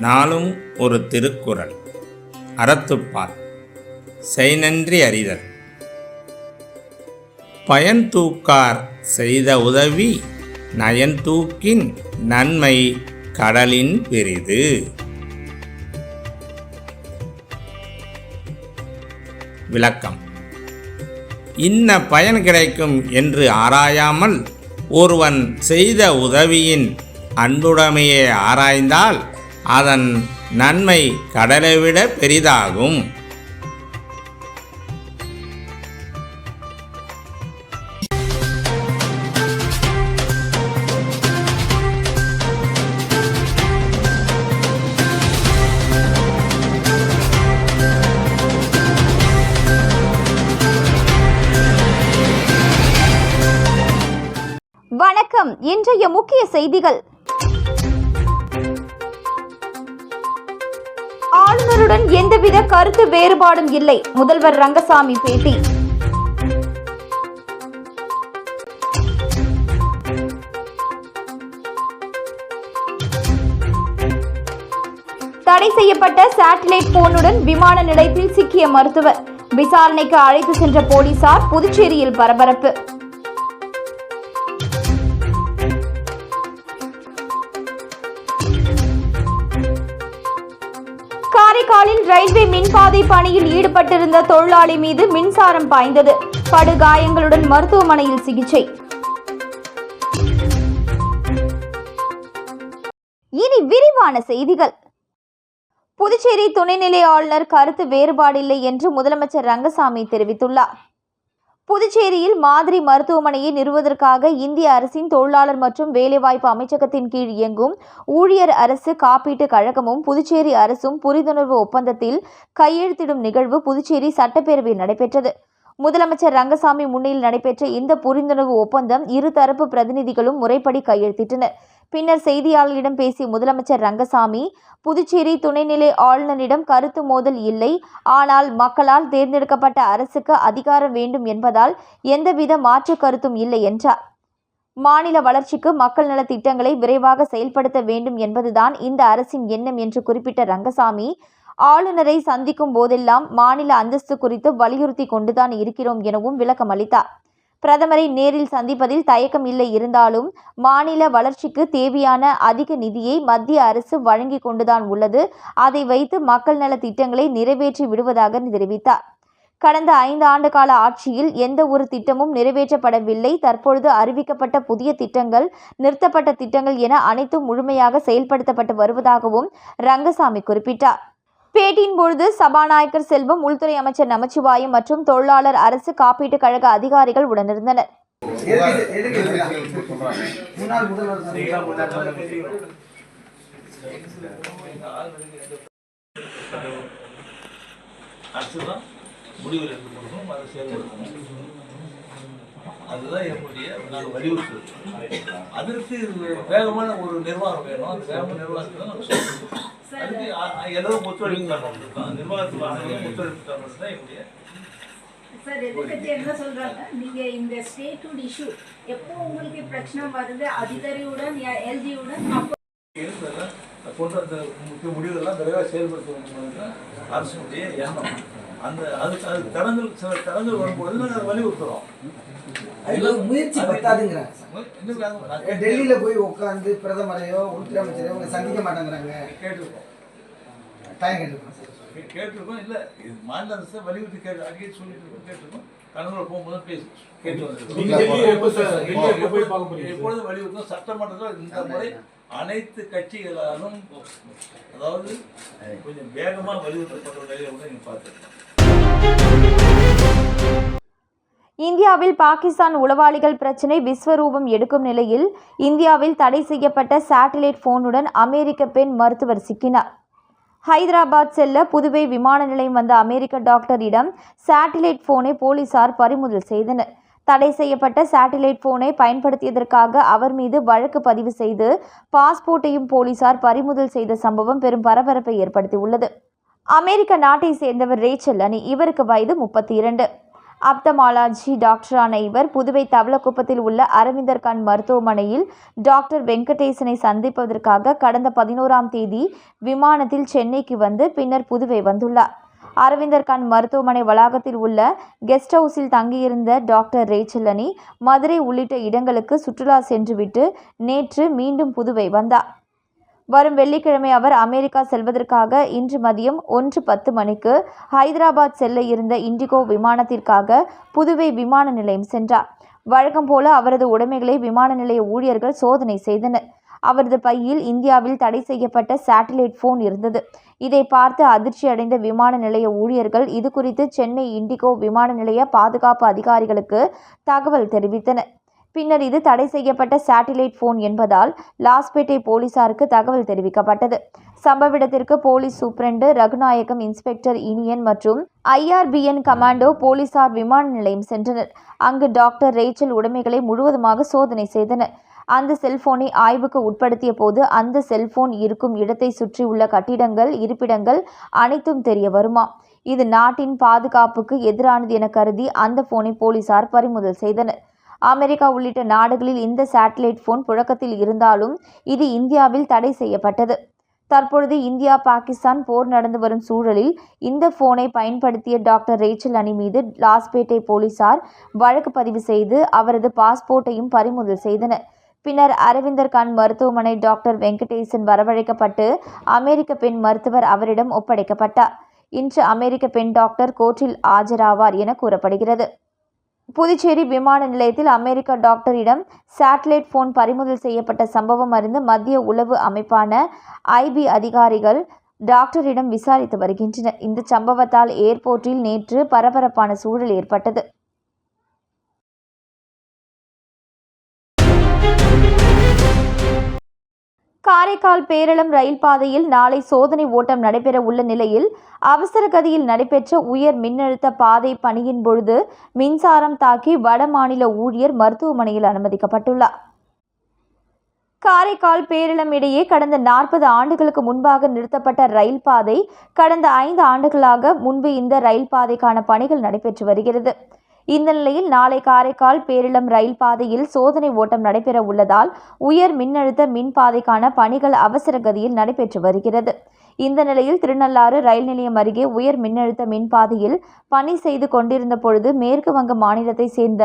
நாளும் ஒரு திருக்குறள். அறத்துப்பால். செய்நன்றி அறிதல். பயன் தூக்கார் செய்த உதவி நயன் தூக்கின் நன்மை கடலின் பெரிது விளக்கம். இன்ன பயன் கிடைக்கும் என்று ஆராயாமல் ஒருவன் செய்த உதவியின் அன்புடைமையை ஆராய்ந்தால் அதன் நன்மை கடலை விட பெரிதாகும். வணக்கம். இன்றைய முக்கிய செய்திகள். ஆளுநருடன் எந்தவித கருத்து வேறுபாடும் இல்லை. முதல்வர் ரங்கசாமி பேட்டி. தடை செய்யப்பட்ட சேட்டலைட் போனுடன் விமான நிலையத்தில் சிக்கிய மருத்துவர். விசாரணைக்கு அழைத்து சென்ற போலீசார் புதுச்சேரியில் பரபரப்பு. காரைக்காலில் ரயில்வே மின்பாதை பணியில் ஈடுபட்டிருந்த தொழிலாளி மீது மின்சாரம் பாய்ந்தது. படுகாயங்களுடன் மருத்துவமனையில் சிகிச்சை. இனி விரிவான செய்திகள். புதுச்சேரி துணைநிலை ஆளுநர் கருத்து வேறுபாடில்லை என்று முதலமைச்சர் ரங்கசாமி தெரிவித்துள்ளார். புதுச்சேரியில் மாதிரி மருத்துவமனையை நிறுவுவதற்காக இந்திய அரசின் தொழிலாளர் மற்றும் வேலைவாய்ப்பு அமைச்சகத்தின் கீழ் இயங்கும் ஊழியர் அரசு காப்பீட்டு கழகமும் புதுச்சேரி அரசும் புரிந்துணர்வு ஒப்பந்தத்தில் கையெழுத்திடும் நிகழ்வு புதுச்சேரி சட்டப்பேரவையில் நடைபெற்றது. முதலமைச்சர் ரங்கசாமி முன்னிலையில் நடைபெற்ற இந்த புரிந்துணர்வு ஒப்பந்தம் இருதரப்பு பிரதிநிதிகளும் முறைப்படி கையெழுத்திட்டனர். பின்னர் செய்தியாளர்களிடம் பேசிய முதலமைச்சர் ரங்கசாமி புதுச்சேரி துணைநிலை ஆளுநரிடம் கருத்து மோதல் இல்லை. ஆனால் மக்களால் தேர்ந்தெடுக்கப்பட்ட அரசுக்கு அதிகாரம் வேண்டும் என்பதால் எந்தவித மாற்று கருத்தும் இல்லை என்றார். மாநில வளர்ச்சிக்கு மக்கள் நல திட்டங்களை விரைவாக செயல்படுத்த வேண்டும் என்பதுதான் இந்த அரசின் எண்ணம் என்று குறிப்பிட்ட ரங்கசாமி ஆளுநரை சந்திக்கும் போதெல்லாம் மாநில அந்தஸ்து குறித்து வலியுறுத்தி கொண்டுதான் இருக்கிறோம் எனவும் விளக்கம் அளித்தார் பிரதமரை நேரில் சந்திப்பதில் தயக்கம் இல்லை. இருந்தாலும் மாநில வளர்ச்சிக்கு தேவையான அதிக நிதியை மத்திய அரசு வழங்கி கொண்டுதான் உள்ளது. அதை வைத்து மக்கள் நல திட்டங்களை நிறைவேற்றி விடுவதாக தெரிவித்தார். கடந்த ஐந்து ஆண்டு கால ஆட்சியில் எந்த ஒரு திட்டமும் நிறைவேற்றப்படவில்லை. தற்பொழுது அறிவிக்கப்பட்ட புதிய திட்டங்கள் நிறுத்தப்பட்ட திட்டங்கள் என அனைத்தும் முழுமையாக செயல்படுத்தப்பட்டு வருவதாகவும் ரங்கசாமி குறிப்பிட்டார். பேட்டியின் பொழுது சபாநாயகர் செல்வம் உள்துறை அமைச்சர் நமச்சிவாயம் மற்றும் தொழிலாளர் அரசு காப்பீட்டுக் கழக அதிகாரிகள் உடனிருந்தனர். எதுக்கு எதுக்கு முன்னாள் அரசு தான் முடிவுகள் எடுத்து கொடுக்கணும் அதை செயல்படுத்தணும் அதுதான் என்னுடைய நாங்கள் வலியுறுத்துறது அதற்கு வேகமான ஒரு நிர்வாகம் வேணும். அந்த வேகமான நிர்வாகத்தை தான் நாங்கள். அதுக்கு எல்லாரும் ஒத்துழைப்பு தரணும். நிர்வாகத்தில் அனைவரும் ஒத்துழைப்பு தரணும் தான் என்னுடைய சார் எதிர்கட்சி என்ன சொல்றாங்க? நீங்க இந்த ஸ்டேட்ஹுட் இஷ்யூ எப்போ உங்களுக்கு பிரச்சனை வருது? அதிகாரியுடன் எல்ஜியுடன் போன்ற அந்த முக்கிய முடிவுகள்லாம் விரைவாக செயல்படுத்த வேண்டும் தான் அரசுடைய எண்ணம். அந்த அதுக்கு அது தடங்கள் சில தடங்கள் வரும்போது நாங்கள் அதை வலியுறுத்துறோம். அதுக்கு முயற்சி பத்தாதுங்கிறாங்க. டெல்லியில போய் உட்கார்ந்து பிரதமரையோ உள்துறை அமைச்சரையோ உங்களை சந்திக்க மாட்டேங்கிறாங்க. கேட்டிருக்கோம். டைம் கேட்டுருக்கோம். கேட்டிருக்கோம் இல்ல. இது மாநில அரசு வலியுறுத்தி கேட்டு அடிக்கடி சொல்லிட்டு இருக்கோம் கேட்டிருக்கோம். கடலூர் போகும்போது பேசி கேட்டு வந்திருக்கோம். எப்பொழுது வலியுறுத்தும் சட்டமன்றத்தில் இந்த முறை அனைத்து கட்சிகளாலும் அதாவது கொஞ்சம் வேகமா வலியுறுத்தப்பட்ட நிலையை கூட நீங்க பார்த்துருக்கோம் இந்தியாவில் பாகிஸ்தான் உளவாளிகள் பிரச்சினை விஸ்வரூபம் எடுக்கும் நிலையில் இந்தியாவில் தடை செய்யப்பட்ட சேட்டலைட் போனுடன் அமெரிக்க பெண் மருத்துவர் சிக்கினார். ஹைதராபாத் செல்ல புதுவை விமான நிலையம் வந்த அமெரிக்க டாக்டரிடம் சேட்டலைட் போனை போலீசார் பறிமுதல் செய்தனர். தடை செய்யப்பட்ட சேட்டலைட் போனை பயன்படுத்தியதற்காக அவர் மீது வழக்கு பதிவு செய்து பாஸ்போர்ட்டையும் போலீசார் பறிமுதல் செய்த சம்பவம் பெரும் பரபரப்பை ஏற்படுத்தியுள்ளது. அமெரிக்க நாட்டை சேர்ந்தவர் ரேச்சல் அணி இவருக்கு வயது முப்பத்தி இரண்டு. அப்தமாலாஜி டாக்டரான இவர் புதுவை தவளக்குப்பத்தில் உள்ள அரவிந்தர் கண் மருத்துவமனையில் டாக்டர் வெங்கடேசனை சந்திப்பதற்காக கடந்த பதினோராம் தேதி விமானத்தில் சென்னைக்கு வந்து பின்னர் புதுவை வந்துள்ளார். அரவிந்தர் கண் மருத்துவமனை வளாகத்தில் உள்ள கெஸ்ட் ஹவுஸில் தங்கியிருந்த டாக்டர் ரேச்சலனி மதுரை உள்ளிட்ட இடங்களுக்கு சுற்றுலா சென்றுவிட்டு நேற்று மீண்டும் புதுவை வந்தார். வரும் வெள்ளிக்கிழமை அவர் அமெரிக்கா செல்வதற்காக இன்று மதியம் ஒன்று பத்து மணிக்கு ஹைதராபாத் செல்ல இருந்த இண்டிகோ விமானத்திற்காக புதுவை விமான நிலையம் சென்றார். வழக்கம் போல அவரது உடைமைகளை விமான நிலைய ஊழியர்கள் சோதனை செய்தனர். அவரது பையில் இந்தியாவில் தடை செய்யப்பட்ட சேட்டலைட் போன் இருந்தது. இதை பார்த்து அதிர்ச்சி அடைந்த விமான நிலைய ஊழியர்கள் இது குறித்து சென்னை இண்டிகோ விமான நிலைய பாதுகாப்பு அதிகாரிகளுக்கு தகவல் தெரிவித்தனர். பின்னர் இது தடை செய்யப்பட்ட சேட்டிலைட் போன் என்பதால் லாஸ்பேட்டை போலீசாருக்கு தகவல் தெரிவிக்கப்பட்டது. சம்பவ இடத்திற்கு police superintendent Raghunayagam inspector Iniyan மற்றும் ஐஆர்பிஎன் கமாண்டோ போலீசார் விமான நிலையம் சென்றனர். அங்கு டாக்டர் ரேச்சல் உடைமைகளை முழுவதுமாக சோதனை செய்தனர். அந்த செல்போனை ஆய்வுக்கு உட்படுத்திய போது அந்த செல்போன் இருக்கும் இடத்தை சுற்றியுள்ள கட்டிடங்கள் இருப்பிடங்கள் அனைத்தும் தெரிய வருமா? இது நாட்டின் பாதுகாப்புக்கு எதிரானது என கருதி அந்த போனை போலீசார் பறிமுதல் செய்தனர். அமெரிக்கா உள்ளிட்ட நாடுகளில் இந்த சேட்டலைட் போன் புழக்கத்தில் இருந்தாலும் இது இந்தியாவில் தடை செய்யப்பட்டது. தற்பொழுது இந்தியா பாகிஸ்தான் போர் நடந்து வரும் சூழலில் இந்த போனை பயன்படுத்திய டாக்டர் ரேச்சல் அணி மீது லாஸ்பேட்டை போலீசார் வழக்கு பதிவு செய்து அவரது பாஸ்போர்ட்டையும் பறிமுதல் செய்தனர். பின்னர் அரவிந்தர் கான் மருத்துவமனை டாக்டர் வெங்கடேசன் வரவழைக்கப்பட்டு அமெரிக்க பெண் மருத்துவர் அவரிடம் ஒப்படைக்கப்பட்டார். இன்று அமெரிக்க பெண் டாக்டர் கோர்ட்டில் ஆஜராவார் என கூறப்படுகிறது. புதுச்சேரி விமான நிலையத்தில் அமெரிக்க டாக்டரிடம் சேட்டலைட் போன் பறிமுதல் செய்யப்பட்ட சம்பவம் அறிந்து மத்திய உளவு அமைப்பான ஐபி அதிகாரிகள் டாக்டரிடம் விசாரித்து வருகின்றனர். இந்த சம்பவத்தால் ஏர்போர்ட்டில் நேற்று பரபரப்பான சூழல் ஏற்பட்டது. காரைக்கால் பேரளம் ரயில் பாதையில் நாளை சோதனை ஓட்டம் நடைபெற உள்ள நிலையில் அவசர கதியில் நடைபெற்ற உயர் மின்னழுத்த பாதை பணியின் பொழுது மின்சாரம் தாக்கி வட மாநில ஊழியர் மருத்துவமனையில் அனுமதிக்கப்பட்டுள்ளார். காரைக்கால் பேரளம் இடையே கடந்த நாற்பது ஆண்டுகளுக்கு முன்பாக நிறுத்தப்பட்ட ரயில் பாதை கடந்த ஐந்து ஆண்டுகளாக முன்பு இந்த ரயில் பாதைக்கான பணிகள் நடைபெற்று வருகிறது. இந்த நிலையில் நாளை காரைக்கால் பேரிளம் ரயில் பாதையில் சோதனை ஓட்டம் நடைபெற உள்ளதால் உயர் மின்னழுத்த மின் பாதைக்கான பணிகள் அவசர கதியில் நடைபெற்று வருகிறது. இந்த நிலையில் திருநள்ளாறு ரயில் நிலையம் அருகே உயர் மின்னழுத்த மின் பாதையில் பணி செய்து கொண்டிருந்த பொழுது மேற்கு வங்க மாநிலத்தை சேர்ந்த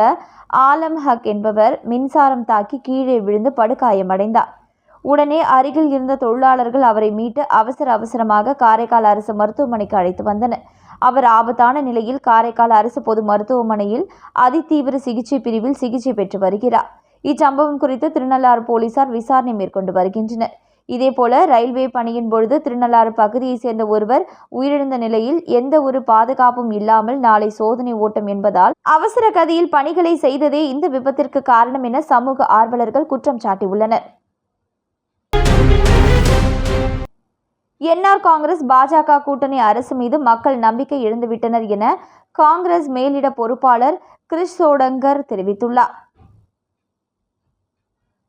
ஆலம் ஹக் என்பவர் மின்சாரம் தாக்கி கீழே விழுந்து படுகாயமடைந்தார். உடனே அருகில் இருந்த தொழிலாளர்கள் அவரை மீட்டு அவசர அவசரமாக காரைக்கால் அரசு மருத்துவமனைக்கு அழைத்து வந்தனர். அவர் ஆபத்தான நிலையில் காரைக்கால் அரசு பொது மருத்துவமனையில் அதிதீவிர சிகிச்சை பிரிவில் சிகிச்சை பெற்று வருகிறார். இச்சம்பவம் குறித்து திருநள்ளாறு போலீசார் விசாரணை மேற்கொண்டு வருகின்றனர். இதேபோல ரயில்வே பணியின் பொழுது திருநள்ளாறு பகுதியைச் சேர்ந்த ஒருவர் உயிரிழந்த நிலையில் எந்த ஒரு பாதுகாப்பும் இல்லாமல் நாளை சோதனை ஓட்டம் என்பதால் அவசர கதியில் பணிகளை செய்ததே இந்த விபத்திற்கு காரணம் என சமூக ஆர்வலர்கள் குற்றம் சாட்டியுள்ளனர். என்ஆர் காங்கிரஸ் பாஜக கூட்டணி அரசு மீது மக்கள் நம்பிக்கை இழந்துவிட்டனர் என காங்கிரஸ் மேலிட பொறுப்பாளர் கிரிஷ் சோடங்கர் தெரிவித்துள்ளார்.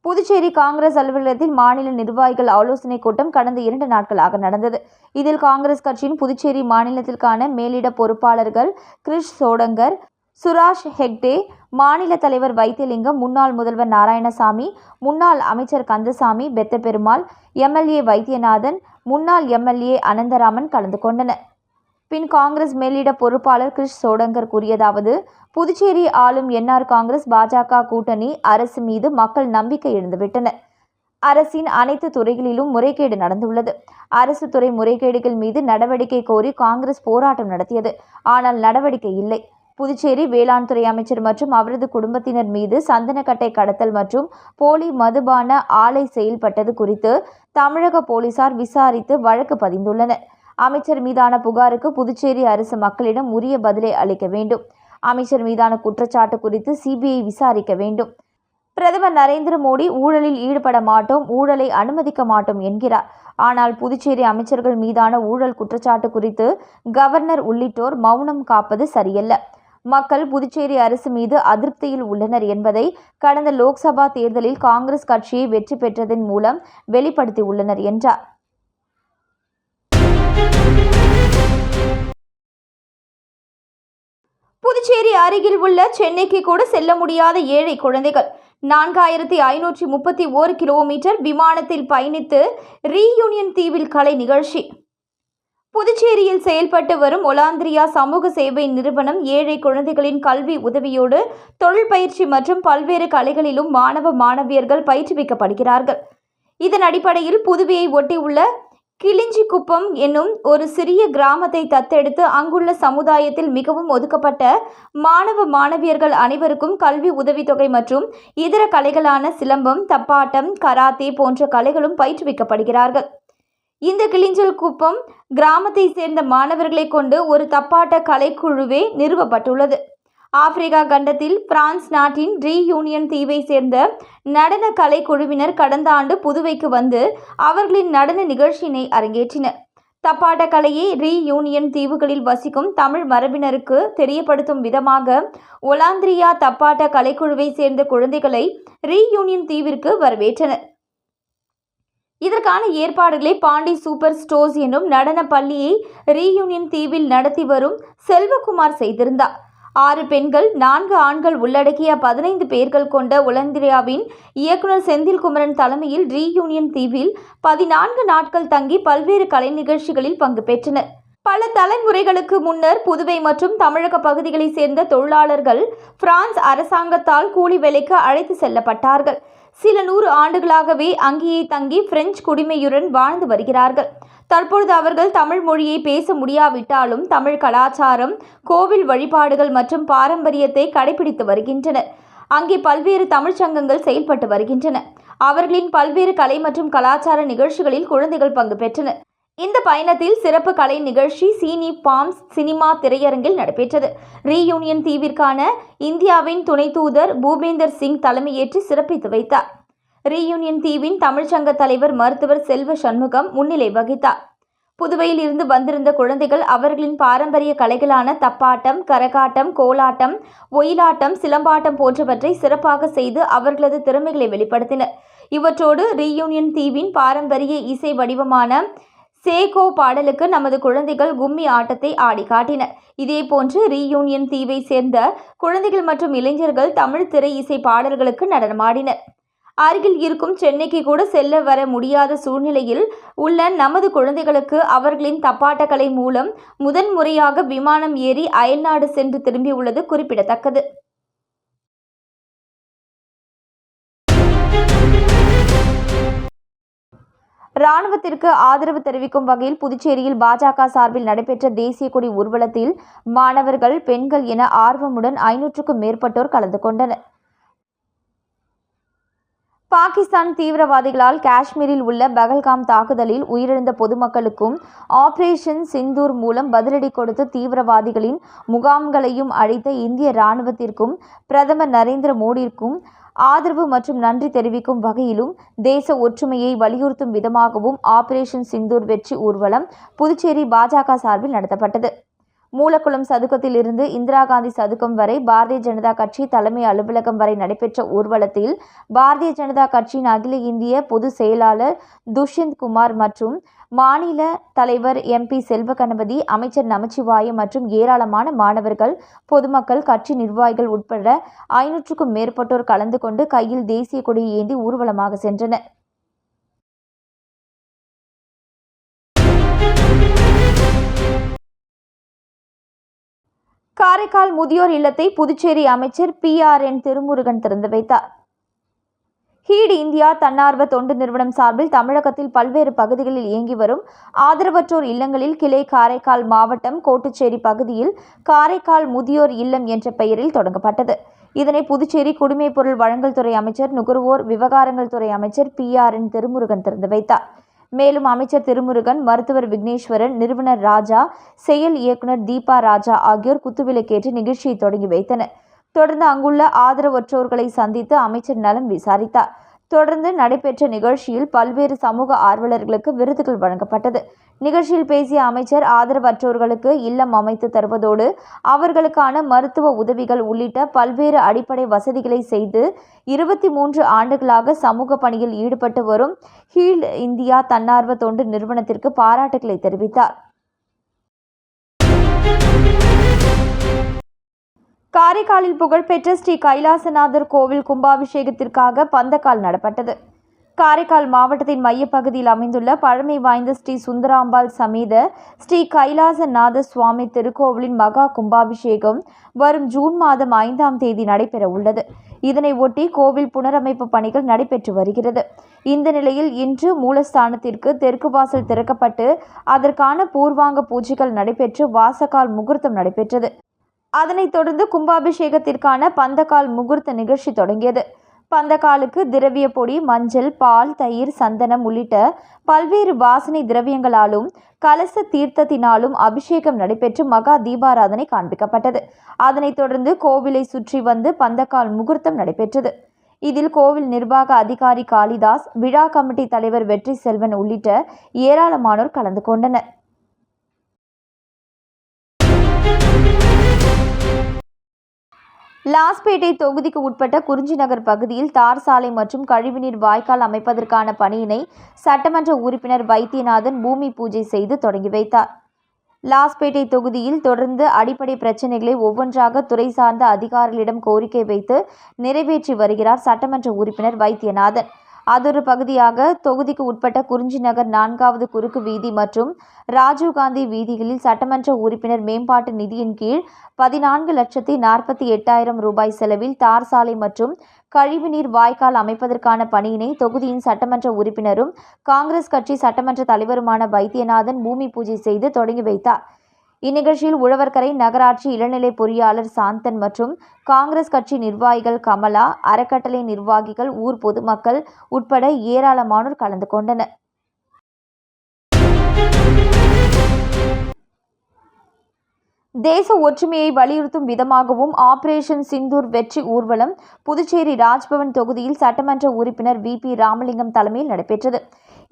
புதுச்சேரி காங்கிரஸ் அலுவலகத்தில் மாநில நிர்வாகிகள் ஆலோசனைக் கூட்டம் கடந்த இரண்டு நாட்களாக நடந்தது. இதில் காங்கிரஸ் கட்சியின் புதுச்சேரி மாநிலத்திற்கான மேலிட பொறுப்பாளர்கள் கிரிஷ் சோடங்கர் சுராஷ் ஹெக்டே மாநில தலைவர் வைத்தியலிங்கம் முன்னாள் முதல்வர் நாராயணசாமி முன்னாள் அமைச்சர் கந்தசாமி பெத்தபெருமாள் எம்எல்ஏ வைத்தியநாதன் முன்னாள் எம்எல்ஏ அனந்தராமன் கலந்து கொண்டனர். பின் காங்கிரஸ் மேலிட பொறுப்பாளர் கிரிஷ் சோடங்கர் கூறியதாவது புதுச்சேரி ஆளும் என்ஆர் காங்கிரஸ் பாஜக கூட்டணி அரசு மீது மக்கள் நம்பிக்கை இழந்துவிட்டனர் அரசின் அனைத்து துறைகளிலும் முறைகேடு நடந்துள்ளது. அரசு துறை முறைகேடுகள் மீது நடவடிக்கை கோரி காங்கிரஸ் போராட்டம் நடத்தியது. ஆனால் நடவடிக்கை இல்லை. புதுச்சேரி வேளாண் துறை அமைச்சர் மற்றும் அவரது குடும்பத்தினர் மீது சந்தனக்கட்டை கடத்தல் மற்றும் போலி மதுபான ஆலை செயல்பட்டது குறித்து தமிழக போலீசார் விசாரித்து வழக்கு பதிந்துள்ளனர். அமைச்சர் மீதான புகாருக்கு புதுச்சேரி அரசு மக்களிடம் உரிய பதிலை அளிக்க வேண்டும். அமைச்சர் மீதான குற்றச்சாட்டு குறித்து சிபிஐ விசாரிக்க வேண்டும். பிரதமர் நரேந்திர மோடி ஊழலில் ஈடுபட மாட்டோம் ஊழலை அனுமதிக்க மாட்டோம் என்கிறார். ஆனால் புதுச்சேரி அமைச்சர்கள் மீதான ஊழல் குற்றச்சாட்டு குறித்து கவர்னர் உள்ளிட்டோர் மௌனம் காப்பது சரியல்ல. மக்கள் புதுச்சேரி அரசு மீது அதிருப்தியில் உள்ளனர் என்பதை கடந்த லோக்சபா தேர்தலில் காங்கிரஸ் கட்சியை வெற்றி பெற்றதன் மூலம் வெளிப்படுத்தியுள்ளனர் என்றார். புதுச்சேரி அருகில் உள்ள சென்னைக்கு கூட செல்ல முடியாத ஏழை குழந்தைகள். நான்காயிரத்தி ஐநூற்றி முப்பத்தி ஓரு கிலோமீட்டர் விமானத்தில் பயணித்து ரீயூனியன் தீவில் கலை நிகழ்ச்சி. புதுச்சேரியில் செயல்பட்டு வரும் ஒலாந்திரியா சமூக சேவை நிறுவனம் ஏழை குழந்தைகளின் கல்வி உதவியோடு தொழில் பயிற்சி மற்றும் பல்வேறு கலைகளிலும் மாணவ மாணவியர்கள் பயிற்றுவிக்கப்படுகிறார்கள். இதன் அடிப்படையில் புதுவையை ஒட்டியுள்ள கிளிஞ்சிக்குப்பம் என்னும் ஒரு சிறிய கிராமத்தை தத்தெடுத்து அங்குள்ள சமுதாயத்தில் மிகவும் ஒதுக்கப்பட்ட மாணவ மாணவியர்கள் அனைவருக்கும் கல்வி உதவித்தொகை மற்றும் இதர கலைகளான சிலம்பம் தப்பாட்டம் கராத்தே போன்ற கலைகளும் பயிற்றுவிக்கப்படுகிறார்கள். இந்த கிளிஞ்சல் குப்பம் கிராமத்தை சேர்ந்த மாணவர்களை கொண்டு ஒரு தப்பாட்ட கலைக்குழுவே நிறுவப்பட்டுள்ளது. ஆப்பிரிக்கா கண்டத்தில் பிரான்ஸ் நாட்டின் ரீயூனியன் தீவை சேர்ந்த நடன கலைக்குழுவினர் கடந்த ஆண்டு புதுவைக்கு வந்து அவர்களின் நடன நிகழ்ச்சியினை அரங்கேற்றினர். தப்பாட்ட கலையை ரீயூனியன் தீவுகளில் வசிக்கும் தமிழ் மரபினருக்கு தெரியப்படுத்தும் விதமாக ஒலாந்திரியா தப்பாட்ட கலைக்குழுவை சேர்ந்த குழந்தைகளை ரீயூனியன் தீவிற்கு வரவேற்றனர். இதற்கான ஏற்பாடுகளை பாண்டி சூப்பர் ஸ்டோர்ஸ் என்னும் நடன பள்ளியை ரீயூனியன் தீவில் நடத்தி வரும் செல்வகுமார் செய்திருந்தார். ஆறு பெண்கள் நான்கு ஆண்கள் உள்ளடக்கிய பதினைந்து பேர்கள் கொண்ட உலந்திரியாவின் இயக்குனர் செந்தில்குமரன் தலைமையில் ரீயூனியன் தீவில் பதினான்கு நாட்கள் தங்கி பல்வேறு கலை நிகழ்ச்சிகளில் பங்கு பெற்றனர். பல தலைமுறைகளுக்கு முன்னர் புதுவை மற்றும் தமிழக பகுதிகளைச் சேர்ந்த தொழிலாளர்கள் பிரான்ஸ் அரசாங்கத்தால் கூலி வேலைக்கு அழைத்து செல்லப்பட்டார்கள். சில நூறு ஆண்டுகளாகவே அங்கேயே தங்கி பிரெஞ்சு குடிமையுடன் வாழ்ந்து வருகிறார்கள். தற்பொழுது அவர்கள் தமிழ் மொழியை பேச முடியாவிட்டாலும் தமிழ் கலாச்சாரம் கோவில் வழிபாடுகள் மற்றும் பாரம்பரியத்தை கடைபிடித்து வருகின்றனர். அங்கே பல்வேறு தமிழ்ச் சங்கங்கள் செயல்பட்டு வருகின்றன. அவர்களின் பல்வேறு கலை மற்றும் கலாச்சார நிகழ்ச்சிகளில் குழந்தைகள் பங்கு பெற்றனர். இந்த பயணத்தில் சிறப்பு கலை நிகழ்ச்சி சீனி பாம்ஸ் சினிமா திரையரங்கில் நடைபெற்றது. ரீயூனியன் தீவிற்கான இந்தியாவின் துணை தூதர் பூபேந்தர் சிங் தலைமையேற்று சிறப்பித்து வைத்தார். ரீயூனியன் தீவின் தமிழ்ச்சங்க தலைவர் மருத்துவர் செல்வ சண்முகம் முன்னிலை வகித்தார். புதுவையில் இருந்து வந்திருந்த குழந்தைகள் அவர்களின் பாரம்பரிய கலைகளான தப்பாட்டம் கரகாட்டம் கோலாட்டம் ஒயிலாட்டம் சிலம்பாட்டம் போன்றவற்றை சிறப்பாக செய்து அவர்களது திறமைகளை வெளிப்படுத்தினர். இவற்றோடு ரீயூனியன் தீவின் பாரம்பரிய இசை வடிவமான சேகோ பாடலுக்கு நமது குழந்தைகள் கும்மி ஆட்டத்தை ஆடி காட்டினர். இதேபோன்று ரீயூனியன் தீவை சேர்ந்த குழந்தைகள் மற்றும் இளைஞர்கள் தமிழ் திரை இசை பாடல்களுக்கு நடனமாடினர். அருகில் இருக்கும் சென்னைக்கு கூட செல்ல வர முடியாத சூழ்நிலையில் உள்ள நமது குழந்தைகளுக்கு அவர்களின் தப்பாட்டக்கலை மூலம் முதன்முறையாக விமானம் ஏறி அயல்நாடு சென்று திரும்பியுள்ளது குறிப்பிடத்தக்கது. ராணுவத்திற்கு ஆதரவு தெரிவிக்கும் வகையில் புதுச்சேரியில் பாஜக சார்பில் நடைபெற்ற தேசிய கொடி ஊர்வலத்தில் மாணவர்கள் பெண்கள் என ஆர்வமுடன் ஐநூற்றுக்கும் மேற்பட்டோர் கலந்து கொண்டனர். பாகிஸ்தான் தீவிரவாதிகளால் காஷ்மீரில் உள்ள பகல்காம் தாக்குதலில் உயிரிழந்த பொதுமக்களுக்கும் ஆபரேஷன் சிந்தூர் மூலம் பதிலடி கொடுத்து தீவிரவாதிகளின் முகாம்களையும் அழித்த இந்திய ராணுவத்திற்கும் பிரதமர் நரேந்திர மோடிக்கும் ஆதரவு மற்றும் நன்றி தெரிவிக்கும் வகையிலும் தேச ஒற்றுமையை வலியுறுத்தும் விதமாகவும் ஆபரேஷன் சிந்தூர் வெற்றி ஊர்வலம் புதுச்சேரி பாஜக சார்பில் நடத்தப்பட்டது. மூலக்குளம் சதுக்கத்தில் இருந்து இந்திரா காந்தி சதுக்கம் வரை பாரதிய ஜனதா கட்சி தலைமை அலுவலகம் வரை நடைபெற்ற ஊர்வலத்தில் பாரதிய ஜனதா கட்சியின் அகில இந்திய பொதுச் செயலாளர் துஷ்யந்த் குமார் மற்றும் மாநில தலைவர் எம்பி செல்வ கணபதி அமைச்சர் நமச்சிவாயம் மற்றும் ஏராளமான மாணவர்கள் பொதுமக்கள் கட்சி நிர்வாகிகள் உட்பட ஐநூற்றுக்கும் மேற்பட்டோர் கலந்து கொண்டு கையில் தேசிய கொடியை ஏந்தி ஊர்வலமாக சென்றனர். காரைக்கால் முதியோர் இல்லத்தை புதுச்சேரி அமைச்சர் பி ஆர் என் திருமுருகன் திறந்து வைத்தார். ஹீட் இந்தியா தன்னார்வ தொண்டு நிறுவனம் சார்பில் தமிழகத்தில் பல்வேறு பகுதிகளில் இயங்கி வரும் ஆதரவற்றோர் இல்லங்களில் கிளை காரைக்கால் மாவட்டம் கோட்டுச்சேரி பகுதியில் காரைக்கால் முதியோர் இல்லம் என்ற பெயரில் தொடங்கப்பட்டது. இதனை புதுச்சேரி குடிமைப் பொருள் வழங்கல் துறை அமைச்சர் நுகர்வோர் விவகாரங்கள் துறை அமைச்சர் பி ஆர் என் திருமுருகன் திறந்து வைத்தார். மேலும் அமைச்சர் திருமுருகன் மருத்துவர் விக்னேஸ்வரன் நிறுவனர் ராஜா செயல் இயக்குனர் தீபா ராஜா ஆகியோர் குத்துவிளக்கேற்று நிகழ்ச்சியை தொடங்கி வைத்தனர். தொடர்ந்து அங்குள்ள ஆதரவற்றோர்களை சந்தித்து அமைச்சர் நலம் விசாரித்தார். தொடர்ந்து நடைபெற்ற நிகழ்ச்சியில் பல்வேறு சமூக ஆர்வலர்களுக்கு விருதுகள் வழங்கப்பட்டது. நிகழ்ச்சியில் பேசிய அமைச்சர் ஆதரவற்றோர்களுக்கு இல்லம் அமைத்து தருவதோடு அவர்களுக்கான மருத்துவ உதவிகள் உள்ளிட்ட பல்வேறு அடிப்படை வசதிகளை செய்து இருபத்தி மூன்று ஆண்டுகளாக சமூக பணியில் ஈடுபட்டு வரும் ஹீல் இந்தியா தன்னார்வ தொண்டு நிறுவனத்திற்கு பாராட்டுகளை தெரிவித்தார். காரைக்காலில் புகழ்பெற்ற ஸ்ரீ கைலாசநாதர் கோவில் கும்பாபிஷேகத்திற்காக பந்தக்கால் நடப்பட்டது. காரைக்கால் மாவட்டத்தின் மையப்பகுதியில் அமைந்துள்ள பழமை வாய்ந்த ஸ்ரீ சுந்தராம்பாள் சமேத ஸ்ரீ கைலாசநாத சுவாமி திருக்கோவிலின் மகா கும்பாபிஷேகம் வரும் ஜூன் மாதம் ஐந்தாம் தேதி நடைபெற உள்ளது இதனை ஒட்டி கோவில் புனரமைப்பு பணிகள் நடைபெற்று வருகிறது. இந்த நிலையில் இன்று மூலஸ்தானத்திற்கு தெற்கு வாசல் திறக்கப்பட்டு அதற்கான பூர்வாங்க பூஜைகள் நடைபெற்று வாசகால் முகூர்த்தம் நடைபெற்றது. அதனைத் தொடர்ந்து கும்பாபிஷேகத்திற்கான பந்தக்கால் முகூர்த்த நிகழ்ச்சி தொடங்கியது. பந்தக்காலுக்கு திரவிய பொடி மஞ்சள் பால் தயிர் சந்தனம் உள்ளிட்ட பல்வேறு வாசனை திரவியங்களாலும் கலச தீர்த்தத்தினாலும் அபிஷேகம் நடைபெற்று மகா தீபாராதனை காண்பிக்கப்பட்டது. அதனைத் தொடர்ந்து கோவிலை சுற்றி வந்து பந்தக்கால் முகூர்த்தம் நடைபெற்றது. இதில் கோவில் நிர்வாக அதிகாரி காளிதாஸ் விழா கமிட்டி தலைவர் வெற்றி செல்வன் உள்ளிட்ட ஏராளமானோர் கலந்து கொண்டனர். லாஸ்பேட்டை தொகுதிக்கு உட்பட்ட குறிஞ்சி நகர் பகுதியில் தார் சாலை மற்றும் கழிவுநீர் வாய்க்கால் அமைப்பதற்கான பணியினை சட்டமன்ற உறுப்பினர் வைத்தியநாதன் பூமி பூஜை செய்து தொடங்கி வைத்தார். லாஸ்பேட்டை தொகுதியில் தொடர்ந்து அடிப்படை பிரச்சினைகளை ஒவ்வொன்றாக துறை சார்ந்த அதிகாரிகளிடம் கோரிக்கை வைத்து நிறைவேற்றி வருகிறார் சட்டமன்ற உறுப்பினர் வைத்தியநாதன். அதொரு பகுதியாக தொகுதிக்கு உட்பட்ட குறிஞ்சி நகர் நான்காவது குறுக்கு வீதி மற்றும் ராஜீவ்காந்தி வீதிகளில் சட்டமன்ற உறுப்பினர் மேம்பாட்டு நிதியின் கீழ் பதினான்கு லட்சத்தி நாற்பத்தி எட்டாயிரம் ரூபாய் செலவில் தார் சாலை மற்றும் கழிவுநீர் வாய்க்கால் அமைப்பதற்கான பணியினை தொகுதியின் சட்டமன்ற உறுப்பினரும் காங்கிரஸ் கட்சி சட்டமன்ற தலைவருமான வைத்தியநாதன் பூமி பூஜை செய்து தொடங்கி வைத்தார். இந்நிகழ்ச்சியில் உழவர்கரை நகராட்சி இளநிலை பொறியாளர் சாந்தன் மற்றும் காங்கிரஸ் கட்சி நிர்வாகிகள் கமலா அறக்கட்டளை நிர்வாகிகள் ஊர் பொதுமக்கள் உட்பட ஏராளமானோர் கலந்து கொண்டனர். தேச ஒற்றுமையை வலியுறுத்தும் விதமாகவும் ஆபரேஷன் சிந்தூர் வெற்றி ஊர்வலம் புதுச்சேரி ராஜ்பவன் தொகுதியில் சட்டமன்ற உறுப்பினர் வி பி ராமலிங்கம் தலைமையில் நடைபெற்றது.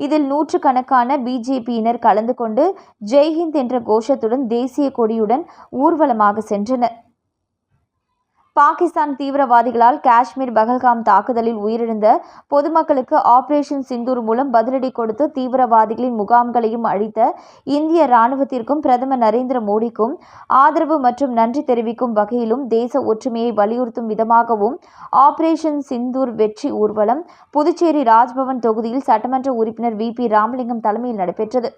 இதில் நூற்றுக்கணக்கான பிஜேபியினர் கலந்து கொண்டு ஜெய்ஹிந்த் என்ற கோஷத்துடன் தேசிய கொடியுடன் ஊர்வலமாக சென்றனர். பாகிஸ்தான் தீவிரவாதிகளால் காஷ்மீர் பகல்காம் தாக்குதலில் உயிரிழந்த பொதுமக்களுக்கு ஆபரேஷன் சிந்தூர் மூலம் பதிலடி கொடுத்து தீவிரவாதிகளின் முகாம்களையும் அழித்த இந்திய ராணுவத்திற்கும் பிரதமர் நரேந்திர மோடிக்கும் ஆதரவு மற்றும் நன்றி தெரிவிக்கும் வகையிலும் தேச ஒற்றுமையை வலியுறுத்தும் விதமாகவும் ஆபரேஷன் சிந்தூர் வெற்றி ஊர்வலம் புதுச்சேரி ராஜ்பவன் தொகுதியில் சட்டமன்ற உறுப்பினர் வி பி ராமலிங்கம் தலைமையில் நடைபெற்றது.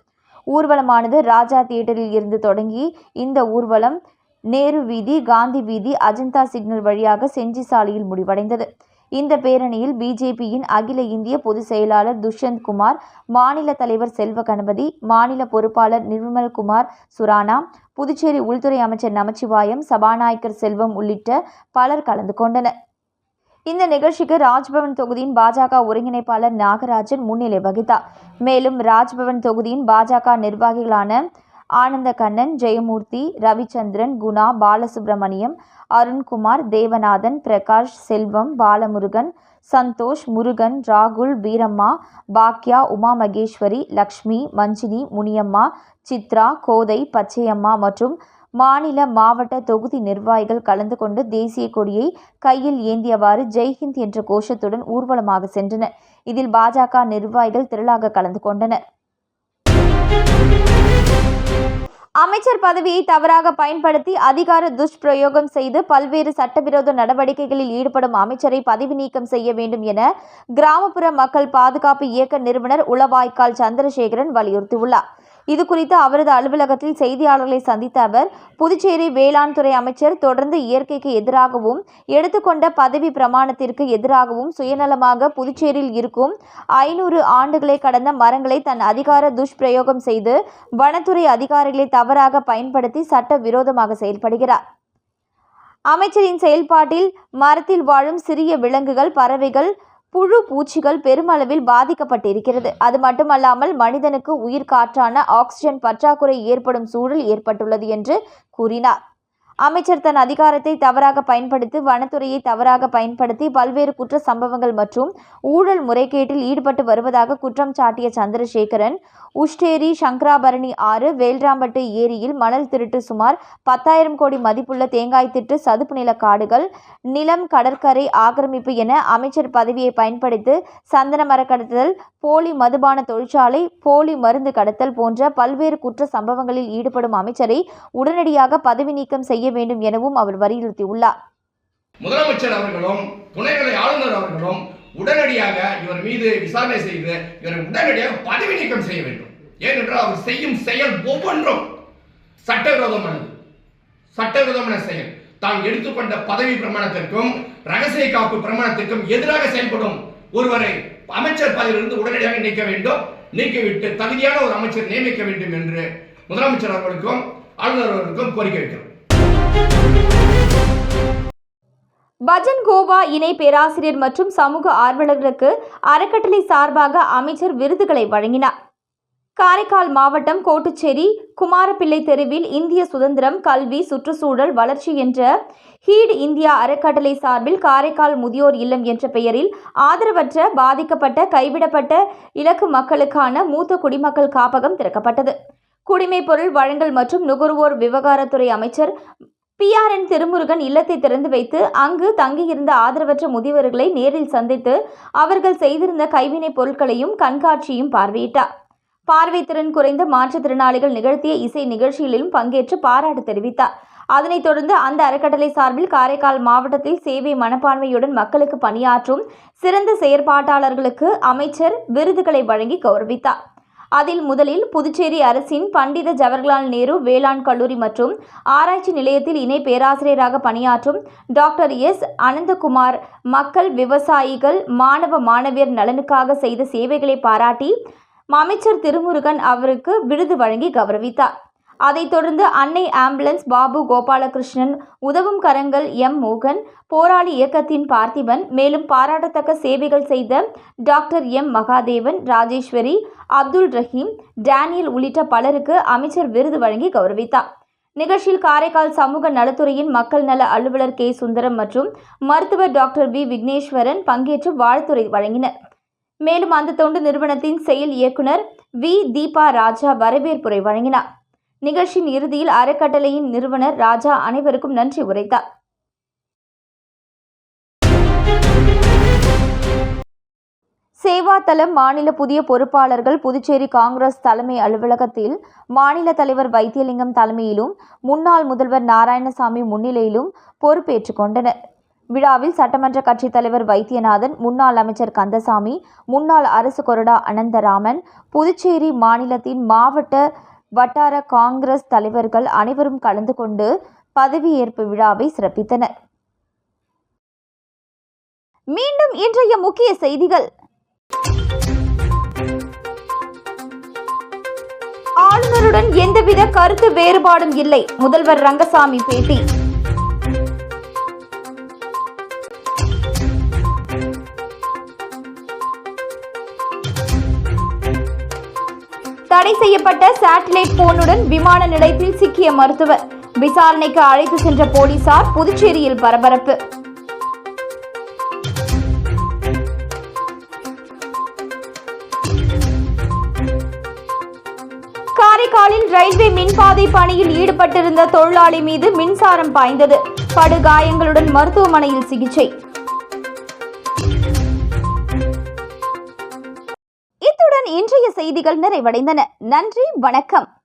ஊர்வலமானது ராஜா தியேட்டரில் இருந்து தொடங்கி இந்த ஊர்வலம் நேரு வீதி காந்தி வீதி அஜந்தா சிக்னல் வழியாக செஞ்சி சாலையில் முடிவடைந்தது. இந்த பேரணியில் பிஜேபியின் அகில இந்திய பொதுச் செயலாளர் துஷ்யந்த் குமார் மாநில தலைவர் செல்வ கணபதி மாநில பொறுப்பாளர் நிர்மல் குமார் சுரானா புதுச்சேரி உள்துறை அமைச்சர் நமச்சிவாயம் சபாநாயகர் செல்வம் உள்ளிட்ட பலர் கலந்து கொண்டனர். இந்த நிகழ்ச்சிக்கு ராஜ்பவன் தொகுதியின் பாஜக ஒருங்கிணைப்பாளர் நாகராஜன் முன்னிலை வகித்தார். மேலும் ராஜ்பவன் தொகுதியின் பாஜக நிர்வாகிகளான ஆனந்த கண்ணன் ஜெயமூர்த்தி ரவிச்சந்திரன் குணா பாலசுப்ரமணியம் அருண்குமார் தேவநாதன் பிரகாஷ் செல்வம் பாலமுருகன் சந்தோஷ் முருகன் ராகுல் வீரம்மா பாக்யா உமா மகேஸ்வரி லக்ஷ்மி மஞ்சினி முனியம்மா சித்ரா கோதை பச்சையம்மா மற்றும் மாநில மாவட்ட தொகுதி நிர்வாகிகள் கலந்து கொண்டு தேசிய கொடியை கையில் ஏந்தியவாறு ஜெய்ஹிந்த் என்ற கோஷத்துடன் ஊர்வலமாக சென்றனர். இதில் பாஜக நிர்வாகிகள் திரளாக கலந்து கொண்டனர். அமைச்சர் பதவியை தவறாக பயன்படுத்தி அதிகார துஷ்பிரயோகம் செய்து பல்வேறு சட்டவிரோத நடவடிக்கைகளில் ஈடுபடும் அமைச்சரை பதவி நீக்கம் செய்ய வேண்டும் என கிராமப்புற மக்கள் பாதுகாப்பு இயக்க நிறுவனர் உளவாய்க்கால் சந்திரசேகரன் வலியுறுத்தியுள்ளார். இது குறித்து அவரது அலுவலகத்தில் செய்தியாளர்களை சந்தித்த அவர் புதுச்சேரி வேளாண் துறை அமைச்சர் தொடர்ந்து இயற்கைக்கு எதிராகவும் எடுத்துக்கொண்ட பதவி பிரமாணத்திற்கு எதிராகவும் சுயநலமாக புதுச்சேரியில் இருக்கும் ஐநூறு ஆண்டுகளை கடந்த மரங்களை தன் அதிகார துஷ்பிரயோகம் செய்து வனத்துறை அதிகாரிகளை தவறாக பயன்படுத்தி சட்ட விரோதமாக செயல்படுகிறார். அமைச்சரின் செயல்பாட்டில் மரத்தில் வாழும் சிறிய விலங்குகள் பறவைகள் புழு பூச்சிகள் பெருமளவில் பாதிக்கப்பட்டிருக்கிறது. அது மட்டுமல்லாமல் மனிதனுக்கு உயிர் காற்றான ஆக்சிஜன் பற்றாக்குறை ஏற்படும் சூழல் ஏற்பட்டுள்ளது என்று கூறினார். அமைச்சர் தன் அதிகாரத்தை தவறாக பயன்படுத்தி வனத்துறையை தவறாக பயன்படுத்தி பல்வேறு குற்ற சம்பவங்கள் மற்றும் ஊழல் முறைகேட்டில் ஈடுபட்டு வருவதாக குற்றம் சாட்டிய சந்திரசேகரன் உஷ்டேரி சங்கராபரணி ஆறு வேல்ராம்பட்டு ஏரியில் மணல் திருட்டு சுமார் பத்தாயிரம் கோடி மதிப்புள்ள தேங்காய் திட்டு சதுப்பு நில காடுகள் நிலம் கடற்கரை ஆக்கிரமிப்பு என அமைச்சர் பதவியை பயன்படுத்தி சந்தன மர கடத்தல் போலி மதுபான தொழிற்சாலை போலி மருந்து கடத்தல் போன்ற பல்வேறு குற்ற சம்பவங்களில் ஈடுபடும் அமைச்சரை உடனடியாக பதவி நீக்கம் செய்ய செய்ய வேண்டும் எனவும் அவர் வலியுறுத்தியுள்ளார். முதலமைச்சர் அவர்களும் துணைநிலை ஆளுநர் அவர்களும் உடனடியாக இவர் மீது விசாரணை செய்து இவரை உடனடியாக பதவி நீக்கம் செய்ய வேண்டும். ஏனென்றால் அவர் செய்யும் செயல் ஒவ்வொன்றும் சட்டவிரோதமானது. சட்டவிரோதமான செயல். தான் எடுத்துக்கொண்ட பதவி பிரமாணத்திற்கும் ரகசிய காப்பு பிரமாணத்திற்கும் எதிராக செயல்படும் ஒருவரை அமைச்சர் பதவியிலிருந்து உடனடியாக நீக்க வேண்டும். நீக்கிவிட்டு தகுதியான ஒரு அமைச்சர் நியமிக்க வேண்டும் என்று முதலமைச்சர் அவர்களுக்கும் ஆளுநர் அவர்களுக்கும் கோரிக்கை வைக்கிறோம். பஜன் கோவா இணை பேராசிரியர் மற்றும் சமூக ஆர்வலர்களுக்கு அறக்கட்டளை சார்பாக அமைச்சர் விருதுகளை வழங்கினார். காரைக்கால் மாவட்டம் கோட்டுச்சேரி குமாரப்பிள்ளை தெருவில் இந்திய சுதந்திரம் கல்வி சுற்றுச்சூழல் வளர்ச்சி என்ற ஹீட் இந்தியா அறக்கட்டளை சார்பில் காரைக்கால் முதியோர் இல்லம் என்ற பெயரில் ஆதரவற்ற பாதிக்கப்பட்ட கைவிடப்பட்ட இலக்கு மக்களுக்கான மூத்த குடிமக்கள் காப்பகம் திறக்கப்பட்டது. குடிமைப் பொருள் வழங்கல் மற்றும் நுகர்வோர் விவகாரத்துறை அமைச்சர் பிஆர்என் திருமுருகன் இல்லத்தை திறந்து வைத்து அங்கு தங்கியிருந்த ஆதரவற்ற முதியவர்களை நேரில் சந்தித்து அவர்கள் செய்திருந்த கைவினைப் பொருட்களையும் கண்காட்சியும் பார்வையிட்டார். பார்வைத்திறன் குறைந்த மாற்றுத்திறனாளிகள் நிகழ்த்திய இசை நிகழ்ச்சிகளிலும் பங்கேற்று பாராட்டு தெரிவித்தார். அதனைத் தொடர்ந்து அந்த அறக்கட்டளை சார்பில் காரைக்கால் மாவட்டத்தில் சேவை மனப்பான்மையுடன் மக்களுக்கு பணியாற்றும் சிறந்த செயற்பாட்டாளர்களுக்கு அமைச்சர் விருதுகளை வழங்கி கௌரவித்தார். அதில் முதலில் புதுச்சேரி அரசின் பண்டித ஜவஹர்லால் நேரு வேளாண் கல்லூரி மற்றும் ஆராய்ச்சி நிலையத்தில் இணை பேராசிரியராக பணியாற்றும் டாக்டர் எஸ். அனந்தகுமார் மக்கள் விவசாயிகள் மாணவ மாணவியர் நலனுக்காக செய்த சேவைகளை பாராட்டி அமைச்சர் திருமுருகன் அவருக்கு விருது வழங்கி கௌரவித்தார். அதைத் தொடர்ந்து அன்னை ஆம்புலன்ஸ் பாபு கோபாலகிருஷ்ணன் உதவும் கரங்கள் எம் மோகன் போராளி இயக்கத்தின் பார்த்திபன் மேலும் பாராட்டத்தக்க சேவைகள் செய்த doctor M Mahadevan Rajeswari Abdul Rahim Daniel உள்ளிட்ட பலருக்கு அமைச்சர் விருது வழங்கி கௌரவித்தார். நிகழ்ச்சியில் காரைக்கால் சமூக நலத்துறையின் மக்கள் நல அலுவலர் கே. சுந்தரம் மற்றும் மருத்துவர் டாக்டர் வி. விக்னேஸ்வரன் பங்கேற்று வாழ்த்துறை வழங்கினர். மேலும் அந்த தொண்டு நிறுவனத்தின் செயல் இயக்குனர் வி. தீபா ராஜா வரவேற்புரை வழங்கினார். நிகழ்ச்சியின் இறுதியில் அறக்கட்டளையின் நிறுவனர் ராஜா அனைவருக்கும் நன்றி உரைத்தார். சேவாதளம் மாநில புதிய பொறுப்பாளர்கள் புதுச்சேரி காங்கிரஸ் தலைமை அலுவலகத்தில் மாநில தலைவர் வைத்தியலிங்கம் தலைமையிலும் முன்னாள் முதல்வர் நாராயணசாமி முன்னிலையிலும் பொறுப்பேற்றுக் கொண்டனர். விழாவில் சட்டமன்ற கட்சித் தலைவர் வைத்தியநாதன் முன்னாள் அமைச்சர் கந்தசாமி முன்னாள் அரசு கொறடா அனந்தராமன் புதுச்சேரி மாநிலத்தின் மாவட்ட வட்டார காங்கிரஸ் தலைவர்கள் அனைவரும் கலந்து கொண்டு பதவியேற்பு விழாவை சிறப்பித்தனர். மீண்டும் இன்றைய முக்கிய செய்திகள். ஆளுநருடன் எந்தவித கருத்து வேறுபாடும் இல்லை. முதல்வர் ரங்கசாமி பேட்டி. தடை செய்யப்பட்ட சேட்டலைட் போனுடன் விமான நிலையத்தில் சிக்கிய மருத்துவர். விசாரணைக்கு அழைத்து சென்ற போலீசார் புதுச்சேரியில் பரபரப்பு. காரைக்காலில் ரயில்வே மின்பாதை பணியில் ஈடுபட்டிருந்த தொழிலாளி மீது மின்சாரம் பாய்ந்தது. படுகாயங்களுடன் மருத்துவமனையில் சிகிச்சை. இன்றைய செய்திகள் நிறைவடைந்தன. நன்றி வணக்கம்.